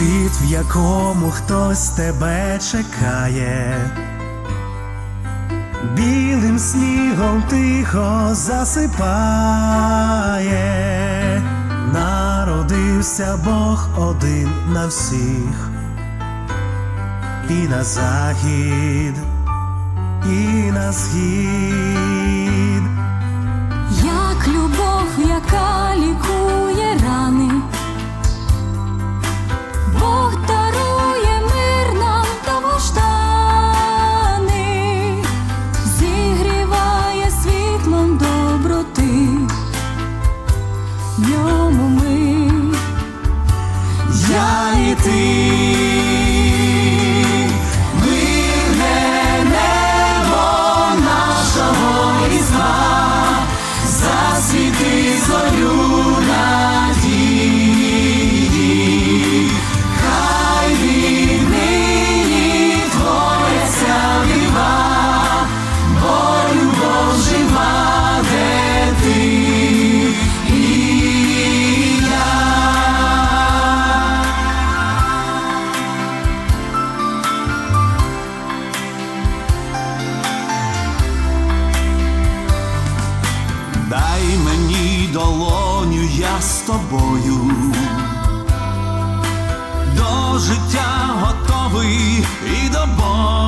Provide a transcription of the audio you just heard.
світ, в якому хтось тебе чекає, білим снігом тихо засипає, народився Бог один на всіх, і на захід, і на схід. Доброти, в ньому ми, Я і ти. Я з тобою. До життя готовий і до бою.